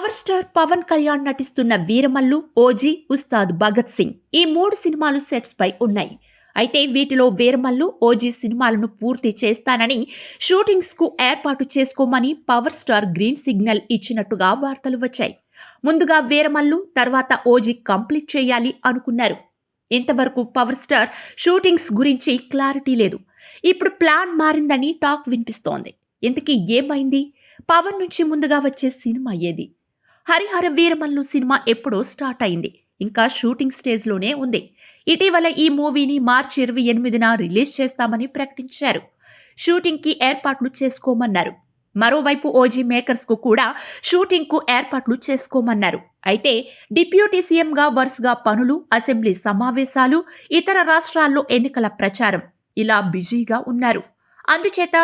Power star Pawan Kalyan నటిస్తున్న Veeramallu OG Ustaad Bhagat Singh ఈ మూడు సినిమాలు సెట్స్ పై ఉన్నాయి. అయితే వీటిలో వీరమల్లు ఓజీ సినిమాలను పూర్తి చేస్తానని షూటింగ్స్కు ఏర్పాటు చేసుకోమని పవర్ స్టార్ గ్రీన్ సిగ్నల్ ఇచ్చినట్టుగా వార్తలు వచ్చాయి. ముందుగా వీరమల్లు తర్వాత ఓజీ కంప్లీట్ చేయాలి అనుకున్నారు. ఇంతవరకు పవర్ స్టార్ షూటింగ్స్ గురించి క్లారిటీ లేదు. ఇప్పుడు ప్లాన్ మారిందని టాక్ వినిపిస్తోంది. ఇంతకీ ఏమైంది? పవన్ నుంచి ముందుగా వచ్చే సినిమా ఏది? హరిహర వీరమల్లు సినిమా ఎప్పుడో స్టార్ట్ అయింది. ఇంకా షూటింగ్ స్టేజ్లోనే ఉంది. ఇటీవల ఈ మూవీని మార్చి ఇరవై ఎనిమిదిన రిలీజ్ చేస్తామని ప్రకటించారు. షూటింగ్కి ఏర్పాట్లు చేసుకోమన్నారు. మరోవైపు ఓజీ మేకర్స్కు కూడా షూటింగ్కు ఏర్పాట్లు చేసుకోమన్నారు. అయితే డిప్యూటీ సీఎంగా వరుసగా పనులు అసెంబ్లీ సమావేశాలు ఇతర రాష్ట్రాల్లో ఎన్నికల ప్రచారం ఇలా బిజీగా ఉన్నారు. అందుచేత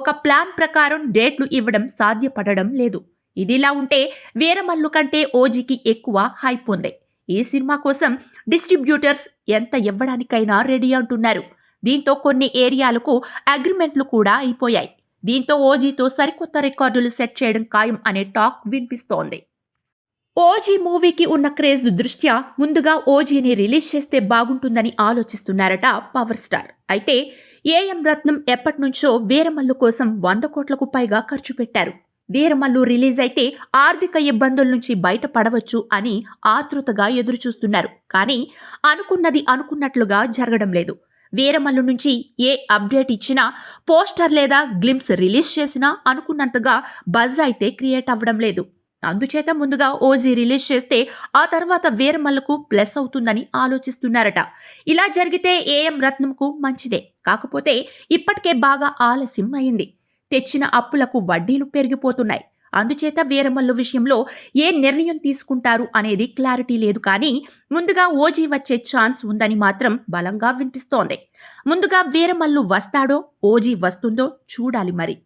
ఒక ప్లాన్ ప్రకారం డేట్లు ఇవ్వడం సాధ్యపడడం లేదు. ఇదిలా ఉంటే వీరమల్లు కంటే ఓజీకి ఎక్కువ హైప్ ఉంది. ఈ సినిమా కోసం డిస్ట్రిబ్యూటర్స్ ఎంత ఇవ్వడానికైనా రెడీ అంటున్నారు. దీంతో కొన్ని ఏరియాలకు అగ్రిమెంట్లు కూడా అయిపోయాయి. దీంతో ఓజీతో సరికొత్త రికార్డులు సెట్ చేయడం ఖాయం అనే టాక్ వినిపిస్తోంది. ఓజీ మూవీకి ఉన్న క్రేజ్ దృష్ట్యా ముందుగా ఓజీని రిలీజ్ చేస్తే బాగుంటుందని ఆలోచిస్తున్నారట పవర్ స్టార్. అయితే ఏఎం రత్నం ఎప్పటినుంచో వీరమల్లు కోసం వంద కోట్లకు పైగా ఖర్చు పెట్టారు. వీరమల్లు రిలీజ్ అయితే ఆర్థిక ఇబ్బందుల నుంచి బయటపడవచ్చు అని ఆతృతగా ఎదురుచూస్తున్నారు. కానీ అనుకున్నది అనుకున్నట్లుగా జరగడం లేదు. వీరమల్లు నుంచి ఏ అప్డేట్ ఇచ్చినా పోస్టర్ లేదా గ్లిమ్స్ రిలీజ్ చేసినా అనుకున్నంతగా బజ్ అయితే క్రియేట్ అవ్వడం లేదు. అందుచేత ముందుగా ఓజీ రిలీజ్ చేస్తే ఆ తర్వాత వీరమల్లకు ప్లస్ అవుతుందని ఆలోచిస్తున్నారట. ఇలా జరిగితే ఏఎం రత్నంకు మంచిదే. కాకపోతే ఇప్పటికే బాగా ఆలస్యం అయింది. తెచ్చిన అప్పులకు వడ్డీలు పెరిగిపోతున్నాయి. అందుచేత వీరమల్లు విషయంలో ఏ నిర్ణయం తీసుకుంటారు అనేది క్లారిటీ లేదు కానీ ముందుగా ఓజీ వచ్చే ఛాన్స్ ఉందని మాత్రం బలంగా వినిపిస్తోంది. ముందుగా వీరమల్లు వస్తాడో ఓజీ వస్తుందో చూడాలి మరి.